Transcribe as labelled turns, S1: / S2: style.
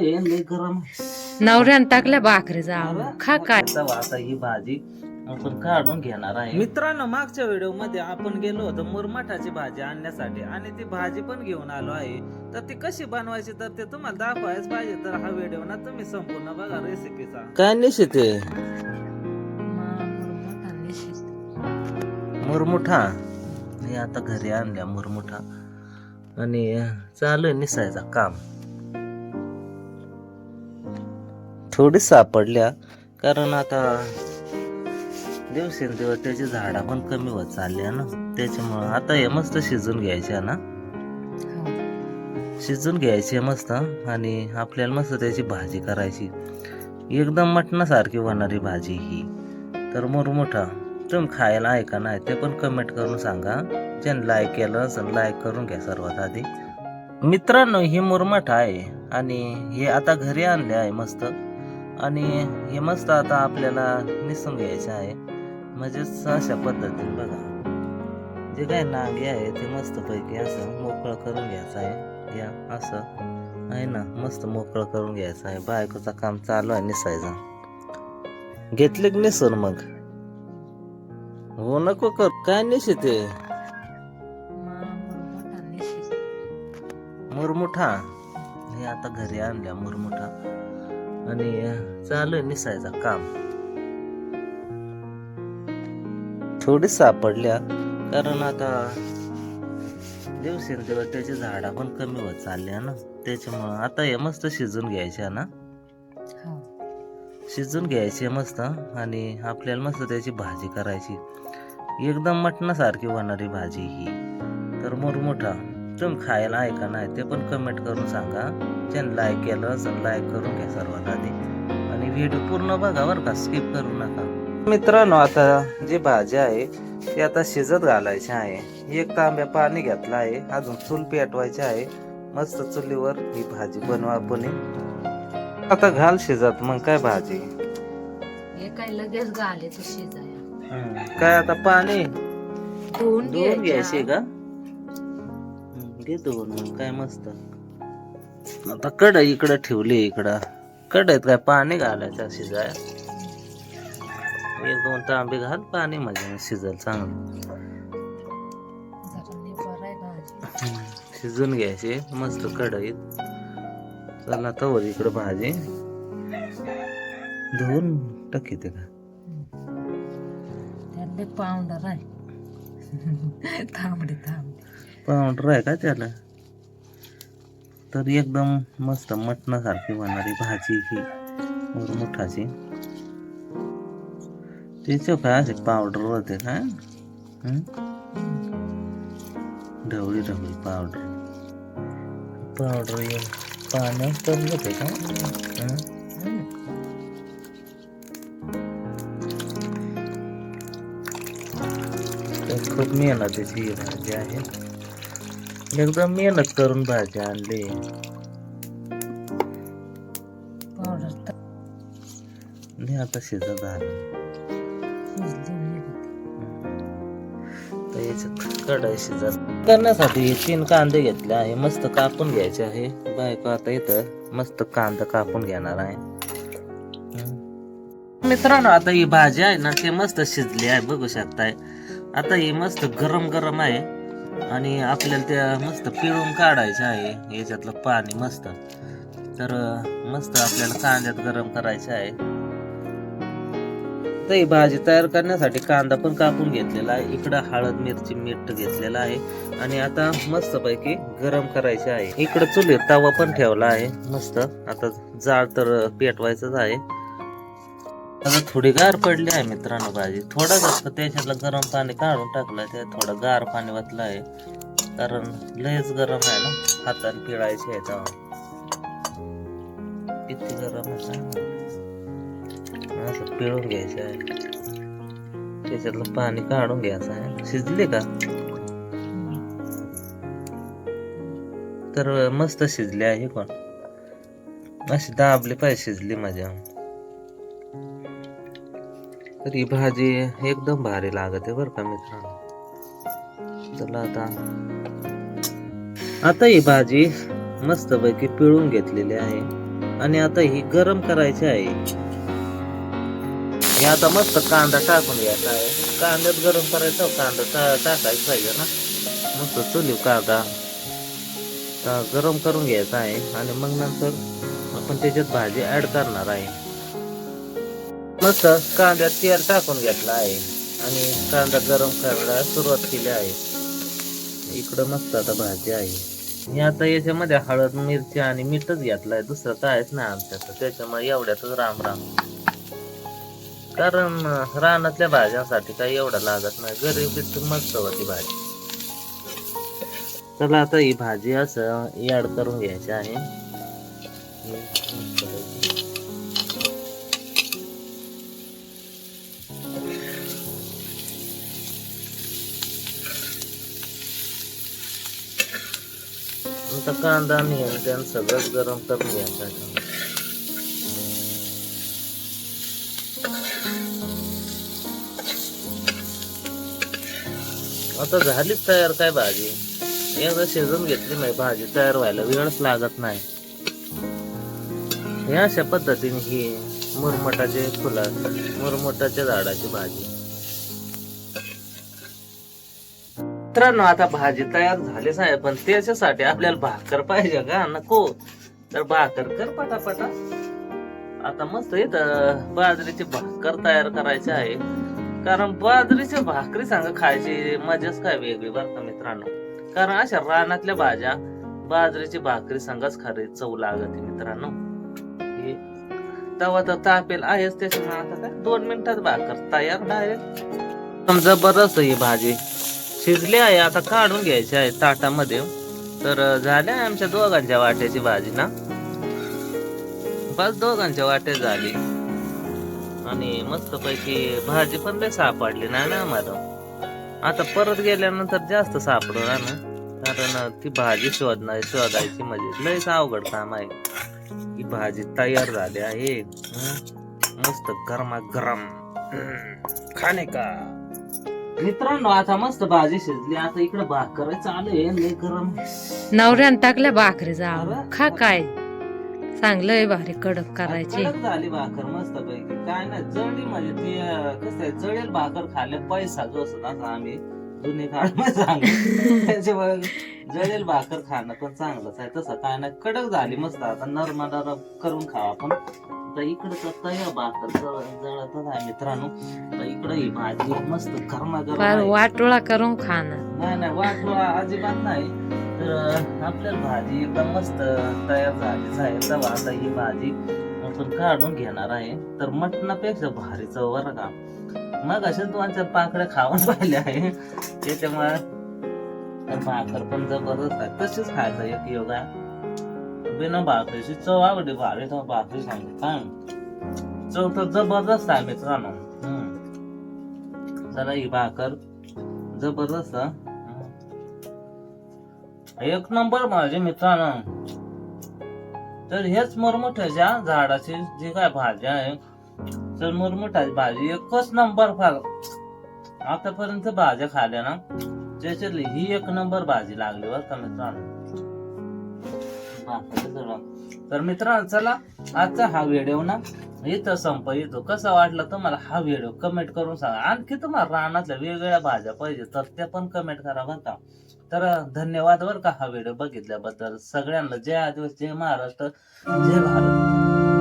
S1: लय गरम
S2: नवऱ्यानं टाकल्या भाकरी जावं खा काय?
S1: आता आता ही भाजी आपण काढून घेणार आहे. मित्रांनो मागच्या व्हिडिओमध्ये आपण गेलो होतो मुरमाठाची भाजी आणण्यासाठी आणि ती भाजी पण घेऊन आलो आहे. तर ती कशी बनवायची तर ते तुम्हाला दाखवायच पाहिजे. तर हा व्हिडिओ ना तुम्ही संपूर्ण बघा रेसिपीचा काय निश्चित मुरमुठा. हे आता घरी आणल्या मुरमुठा. आणि चालू आहे निसायचा काम. थोडी सापडल्या. कारण आता दिवसेंदिवस त्याची झाडा पण कमी होत चालल्या ना. त्याच्यामुळं आता हे मस्त शिजून घ्यायच्या ना. शिजून घ्यायची मस्त आणि आपल्याला मस्त त्याची भाजी करायची. एकदम मटणासारखी होणारी भाजी ही. तर मुरमुठा तुम्ही खायला आहे का नाही ते पण कमेंट करून सांगा. ज्यांनी लाईक केलं असं लाईक करून घ्या सर्वात आधी. मित्रांनो ही मुरमठ आहे आणि हे आता घरी आणले आहे मस्त. आणि हे मस्त आता आपल्याला निसून घ्यायचं आहे. म्हणजेच अशा पद्धतीने बघा. जे काय नागे आहे ते मस्तपैकी असं मोकळं करून घ्यायचं आहे. या असं. आहे ना? मस्त मोकळं करून घ्यायचं आहे. बायकोचं काम चालू आहे निसायचं. घेतले की निसून मग? हो नको कर. काय निशिते मुरमुठा. हे आता घरी आणल्या मुरमुठा. आणि चालू आहे निसायचा काम. थोडी सापडल्या कारण आता दिवसेंदिवस त्याची झाडा पण कमी होत चालल्या ना. त्याच्यामुळं आता हे मस्त शिजून घ्यायच्या ना. शिजून घ्यायची मस्त आणि आपल्याला मस्त त्याची भाजी करायची. एकदम मटणासारखी होणारी भाजी ही. तर मोठा तुम्ही खायला आहे का नाही ते पण कमेंट करून सांगा. ज्यांनी लाईक केलं असेल लाईक करून घ्या सर्वात आधी. आणि व्हिडिओ पूर्ण बघा बरं का स्किप करू नका. मित्रांनो आता जी भाजी आहे ती आता शिजत घालायची आहे. एक तांब्या पाणी घेतलं आहे. अजून चूल पेटवायची आहे. मस्त चुलीवर ही भाजी बनवा आपण. आता घाल शिजत मग काय भाजी?
S2: काय लगेच तू शिजाया
S1: काय आता पाणी?
S2: धुवून
S1: घ्यायची. का? हम्म, घे धुवून मग काय मस्त. आता कढ इकडं ठेवली इकडं. कढईत काय पाणी घालायचं शिजाय एक दोन तांबे घाल पाणी म्हणजे शिजल चांगलं. शिजून घ्यायचे मस्त कढईत. चला तर इकडं भाजी. धुवून टाकी ते
S2: पावडर आहे. थांबडे थांबडे.
S1: पावडर आहे का एकदम मस्त मटणासारखी बनणारी भाजी ही. मुठाची. त्याच्या काय असे पावडर होते का हं? ढवळी ढवळी पावडर पावडर येऊन पाण्यात तर होते का? हं? खूप मेहनतीची ही भाजी आहे. एकदम मेहनत करून भाजी आणली.
S2: पावडर
S1: आता शिजत आलं कढाई शिजत. करण्यासाठी तीन कांदे घेतले आहे. मस्त कापून घ्यायचे आहे. बायको आता इथं मस्त कांदा कापून घेणार आहे. मित्रांनो आता ही भाजी आहे ना ते मस्त शिजली आहे. बघू शकताय. आता ही मस्त गरम गरम आहे. आणि आपल्याला त्या मस्त पिळून काढायचं आहे. याच्यातलं पाणी मस्त. तर मस्त आपल्याला कांद्यात गरम करायचं आहे. तर ही भाजी तयार करण्यासाठी कांदा पण कापून घेतलेला आहे. इकडं हळद मिरची मीठ घेतलेला आहे. आणि आता मस्त पैकी गरम करायचे आहे. इकडं चुलीत तवा पण ठेवला आहे. मस्त. आता जाळ तर पेटवायचंच आहे. आता थोडी गार पडली आहे मित्रांनो भाजी. थोडा जास्त त्याच्यातलं गरम पाणी काढून टाकलं ते थोडं गार पाणी वाचलं आहे कारण लयच गरम आहे ना हाताने पिळायचे आहे. तेव्हा किती गरम आहे असं पिळून घ्यायचं आहे. त्याच्यातलं पाणी काढून घ्यायचं आहे. शिजले का? तर मस्त शिजले आहे पण अशी दाबली पाहिजे शिजली माझ्या तर ही भाजी एकदम भारी लागते बरं का मित्रांनो. चला आता. आता ही भाजी मस्त पैकी पिळून घेतलेली आहे आणि आता ही गरम करायची आहे. हे आता मस्त कांदा टाकून घ्यायचा आहे. कांद्यात गरम करायचा कांदा टाकायचा पाहिजे ना. मस्त चुलीव कांदा. गरम करून घ्यायचा आहे आणि मग नंतर आपण त्याच्यात भाजी ऍड करणार आहे. मस्त कांद्यात तेल टाकून घेतलं आहे. आणि कांदा गरम करायला सुरुवात केली आहे. इकडं मस्त आता भाजी आहे. मी आता याच्यामध्ये हळद मिरची आणि मीठच घेतलाय. दुसरं कायच नाही आमच्यात त्याच्यामुळे एवढ्यातच राम राम. कारण रानातल्या भाज्यांसाठी काही एवढं लागत नाही. गरीबीत मस्त होती भाजी. चला आता ही भाजी असं याड करून घ्यायची आहे. आता कांदा आणि त्यान सगळंच गरम करून घ्यायचं आता झालीच तयार काय भाजी? एकदा शिजून घेतली नाही भाजी तयार व्हायला वेळच लागत नाही. हे अशा पद्धतीने ही मुरमटाचे फुला मुरमटाच्या झाडाची भाजी. मित्रांनो आता भाजी तयार झालीच आहे पण त्याच्यासाठी आपल्याला भाकर पाहिजे का? नको. तर भाकर कर पटापटा. आता मस्त इथं बाजरीची भाकर तयार करायची आहे. कारण बाजरीची भाकरी सांगा खायची मजाच काय वेगळी बरं का मित्रांनो? कारण अशा रानातल्या भाज्या बाजरीची भाकरी सांगाच खरे चव लागते मित्रांनो. हे तवा तर तापेल आहेच त्याच्यामुळे आता काय? दोन मिनिटात भाकर तयार डायरेक्ट जबरदस्त ही भाजी. शिजली आहे आता काढून घ्यायची आहे ताटामध्ये. तर झाल्या आमच्या दोघांच्या वाट्याची भाजी ना? बस दोघांच्या वाट्या झाली. आणि मस्त पैकी भाजी पण लय सापडली नाही ना आम्हाला? आता परत गेल्यानंतर जास्त सापडणार ना? कारण ती भाजी शोधणार शोधायची म्हणजे लयच अवघड काम आहे. ही भाजी तयार झाली आहे. मस्त गरमा गरम खाणे का? मित्रांनो आता मस्त भाजी शिजली. आता इकडे भाकर चालू आहे लय गरम.
S2: नवऱ्यानं टाकल्या भाकरीचा
S1: अरे.
S2: खा काय. चांगलंय भारी कडक करायची.
S1: कडक झाली भाकर मस्त पैकी काय नाही जळली म्हणजे ती कसं आहे जळेल भाकर खाल्ले पैसा जो असतो असं आम्ही जुने काळ सांगतो. त्याच्यामुळे जळेल भाकर खाणं पण चांगलंच आहे. तसं काय नाही कडक झाली मस्त. आता नरम नरम करून खावा आपण. आता इकडं तर तयार भाकर जळ- जळतच आहे मित्रांनो. तर इकडं ही भाजी मस्त
S2: फार
S1: आहे.
S2: वाटोळा करून खाणं.
S1: नाही नाही वाटवा अजिबात नाही. तर आपल्याला भाजी एकदम मस्त तयार झालीच आहे तेव्हा आता ही भाजी आपण काढून घेणार आहे. तर मटणापेक्षा भारी चव बरं का. मग दोन चार पाकड्या खाऊन पाहिले आहे. त्याच्यामुळे तर भाकर पण जबरदस्त आहे. तशीच खायचं एक योग. आहे बिना भाकरीची चव आवडली भारी तर भाकरी सांगते काय चव तर जबरदस्त आहे मित्रांनो जरा चला ही भाकर जबरदस्त हं. एक नंबर माझे मित्रांनो तर हेच मुरमुठ्याच्या झाडाची जी काय भाजी आहे तर मुरमुठाची भाजी एकच नंबर फार आतापर्यंत भाज्या खाल्या ना त्याच्यातली ही एक नंबर भाजी लागली बरं का मित्रांनो तर मित्रांनो चला. आजचा हा व्हिडिओ ना इथं संप येतो कसा वाटला तुम्हाला हा व्हिडिओ कमेंट करून सांगा. आणखी तुम्हाला रानातल्या वेगवेगळ्या भाज्या पाहिजे तर त्या पण कमेंट करा बरं का. तर धन्यवाद बरं का हा व्हिडिओ बघितल्याबद्दल. सगळ्यांना जय आदिवस जय महाराष्ट्र जय भारत.